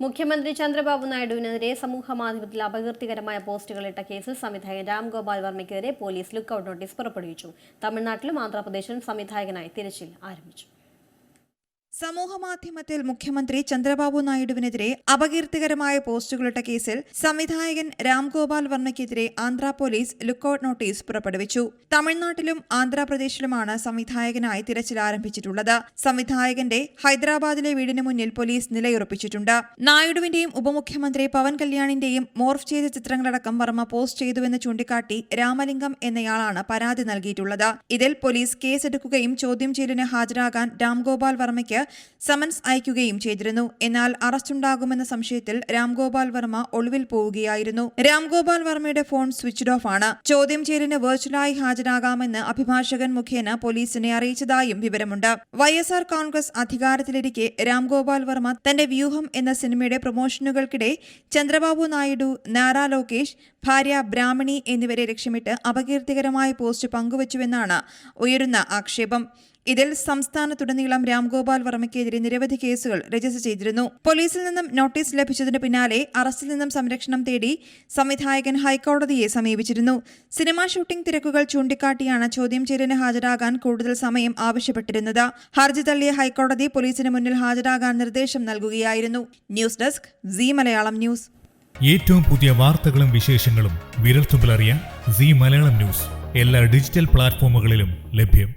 മുഖ്യമന്ത്രി ചന്ദ്രബാബു നായിഡുവിനെതിരെ സമൂഹ മാധ്യമത്തിൽ അപകീർത്തികരമായ പോസ്റ്റുകളിട്ട കേസിൽ സംവിധായകൻ രാംഗോപാൽ വർമ്മയ്ക്കെതിരെ പോലീസ് ലുക്കൌട്ട് നോട്ടീസ് പുറപ്പെടുവിച്ചു. തമിഴ്നാട്ടിലും ആന്ധ്രാപ്രദേശിലും സംവിധായകനായി തിരച്ചിൽ ആരംഭിച്ചു. സമൂഹമാധ്യമത്തിൽ മുഖ്യമന്ത്രി ചന്ദ്രബാബു നായിഡുവിനെതിരെ അപകീർത്തികരമായ പോസ്റ്റുകളിട്ട കേസിൽ സംവിധായകൻ രാംഗോപാൽ വർമ്മയ്ക്കെതിരെ ആന്ധ്രാ പോലീസ് ലുക്കൌട്ട് നോട്ടീസ് പുറപ്പെടുവിച്ചു. തമിഴ്നാട്ടിലും ആന്ധ്രാപ്രദേശിലുമാണ് സംവിധായകനായി തിരച്ചിൽ ആരംഭിച്ചിട്ടുള്ളത്. സംവിധായകന്റെ ഹൈദരാബാദിലെ വീടിന് മുന്നിൽ പോലീസ് നിലയുറപ്പിച്ചിട്ടുണ്ട്. നായിഡുവിന്റെയും ഉപമുഖ്യമന്ത്രി പവൻ കല്യാണിന്റെയും മോർഫ് ചെയ്ത ചിത്രങ്ങളടക്കം വർമ്മ പോസ്റ്റ് ചെയ്തുവെന്ന് ചൂണ്ടിക്കാട്ടി രാമലിംഗം എന്നയാളാണ് പരാതി നൽകിയിട്ടുള്ളത്. ഇതിൽ പോലീസ് കേസെടുക്കുകയും ചോദ്യം ചെയ്യലിന് ഹാജരാകാൻ രാംഗോപാൽ വർമ്മയ്ക്ക് സമൻസ് അയക്കുകയും ചെയ്തിരുന്നു. എന്നാൽ അറസ്റ്റുണ്ടാകുമെന്ന സംശയത്തിൽ രാംഗോപാൽ വർമ്മ ഒളിവിൽ പോവുകയായിരുന്നു. രാംഗോപാൽ വർമ്മയുടെ ഫോൺ സ്വിച്ച്ഡ് ഓഫ് ആണ്. ചോദ്യം ചെയ്യലിന് വെർച്വലായി ഹാജരാകാമെന്ന് അഭിഭാഷകൻ മുഖേന പോലീസിനെ അറിയിച്ചതായും വിവരമുണ്ട്. വൈ എസ് ആർ കോൺഗ്രസ് അധികാരത്തിലിരിക്കെ രാംഗോപാൽ വർമ്മ തന്റെ വ്യൂഹം എന്ന സിനിമയുടെ പ്രൊമോഷനുകൾക്കിടെ ചന്ദ്രബാബു നായിഡു നാരാ ലോകേഷ് ഭാര്യ ബ്രാഹ്മണി എന്നിവരെ ലക്ഷ്യമിട്ട് അപകീർത്തികരമായ പോസ്റ്റ് പങ്കുവച്ചുവെന്നാണ് ഉയരുന്ന ആക്ഷേപം. ഇതിൽ സംസ്ഥാനത്തുടനീളം രാംഗോപാൽ വർമ്മയ്ക്കെതിരെ നിരവധി കേസുകൾ രജിസ്റ്റർ ചെയ്തിരുന്നു. പോലീസിൽ നിന്നും നോട്ടീസ് ലഭിച്ചതിന് പിന്നാലെ അറസ്റ്റിൽ നിന്നും സംരക്ഷണം തേടി സംവിധായകൻ ഹൈക്കോടതിയെ സമീപിച്ചിരുന്നു. സിനിമാ ഷൂട്ടിംഗ് തിരക്കുകൾ ചൂണ്ടിക്കാട്ടിയാണ് ചോദ്യം ചെയ്യലിന് ഹാജരാകാൻ കൂടുതൽ സമയം ആവശ്യപ്പെട്ടിരുന്നത്. ഹർജി തള്ളിയ ഹൈക്കോടതി പോലീസിന് മുന്നിൽ ഹാജരാകാൻ നിർദ്ദേശം നൽകുകയായിരുന്നു. News desk C Malayalam news. ഏറ്റവും പുതിയ വാർത്തകളും വിശേഷങ്ങളും വിരൽത്തുമ്പിലറിയാൻ സി മലയാളം ന്യൂസ്. എല്ലാ ഡിജിറ്റൽ പ്ലാറ്റ്ഫോമുകളിലും ലഭ്യം.